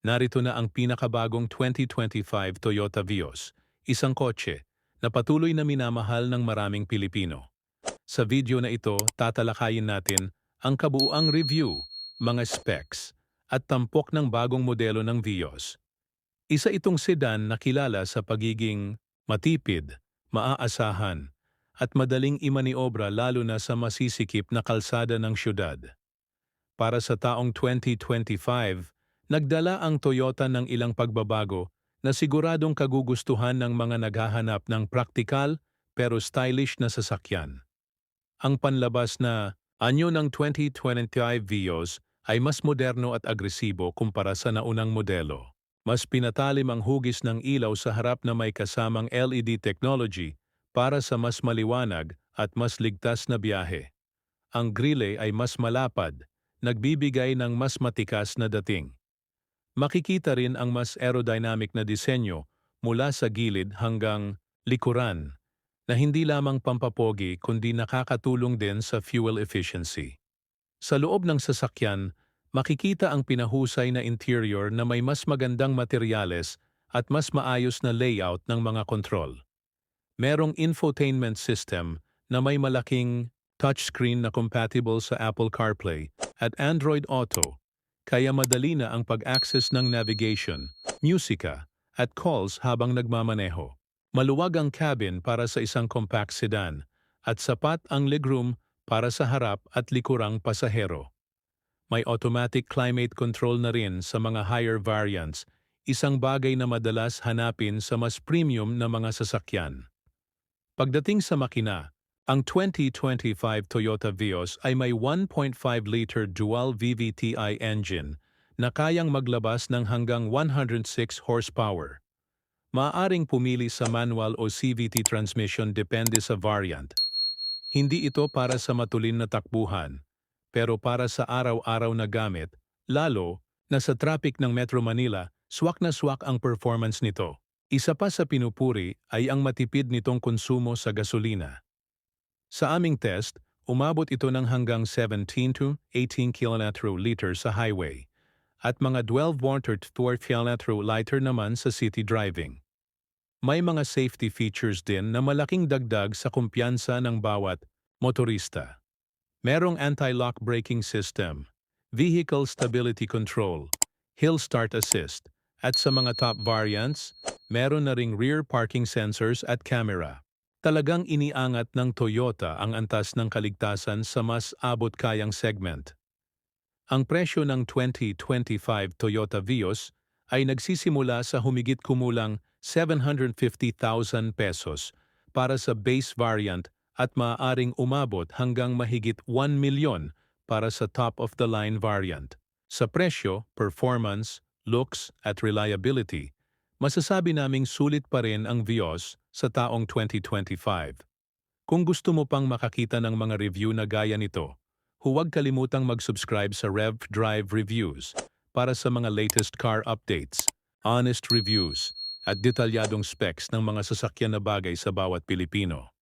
narito na ang pinakabagong 2025 Toyota Vios, isang kotse na patuloy na minamahal ng maraming Pilipino. Sa video na ito, tatalakayin natin ang kabuuang review, mga specs, at tampok ng bagong modelo ng Vios. Isa itong sedan na kilala sa pagiging matipid, maaasahan, at madaling imaniobra lalo na sa masisikip na kalsada ng syudad. Para sa taong 2025, nagdala ang Toyota ng ilang pagbabago na siguradong kagugustuhan ng mga naghahanap ng praktikal pero stylish na sasakyan. Ang panlabas na anyo ng 2025 Vios ay mas moderno at agresibo kumpara sa naunang modelo. Mas pinatalim ang hugis ng ilaw sa harap na may kasamang LED technology para sa mas maliwanag at mas ligtas na biyahe. Ang grille ay mas malapad, nagbibigay ng mas matikas na dating. Makikita rin ang mas aerodynamic na disenyo mula sa gilid hanggang likuran na hindi lamang pampapogi kundi nakakatulong din sa fuel efficiency. Sa loob ng sasakyan, makikita ang pinahusay na interior na may mas magandang materyales at mas maayos na layout ng mga kontrol merong infotainment system na may malaking touchscreen na compatible sa Apple CarPlay at Android Auto, kaya madali na ang pag-access ng navigation, musika, at calls habang nagmamaneho. Maluwag ang cabin para sa isang compact sedan at sapat ang legroom para sa harap at likurang pasahero. May automatic climate control na rin sa mga higher variants, isang bagay na madalas hanapin sa mas premium na mga sasakyan. Pagdating sa makina, ang 2025 Toyota Vios ay may 1.5-liter dual VVTi engine na kayang maglabas ng hanggang 106 horsepower. Maaaring pumili sa manual o CVT transmission depende sa variant. Hindi ito para sa matulin na takbuhan, pero para sa araw-araw na gamit, lalo na sa traffic ng Metro Manila, swak na swak ang performance nito. Isa pa sa pinupuri ay ang matipid nitong konsumo sa gasolina. Sa aming test, umabot ito ng hanggang 17 to 18 km sa highway at mga 12 to 12 km liter naman sa city driving. May mga safety features din na malaking dagdag sa kumpiyansa ng bawat motorista. Merong anti-lock braking system, vehicle stability control, hill start assist, at sa mga top variants, meron na ring rear parking sensors at camera. Talagang iniangat ng Toyota ang antas ng kaligtasan sa mas abot-kayang segment. Ang presyo ng 2025 Toyota Vios ay nagsisimula sa humigit kumulang 750,000 pesos para sa base variant at maaaring umabot hanggang mahigit 1 milyon para sa top-of-the-line variant. Sa presyo, performance, looks at reliability, masasabi naming sulit pa rin ang Vios sa taong 2025. Kung gusto mo pang makakita ng mga review na gaya nito, huwag kalimutang mag-subscribe sa Rev Drive Reviews para sa mga latest car updates, honest reviews, at detalyadong specs ng mga sasakyan na bagay sa bawat Pilipino.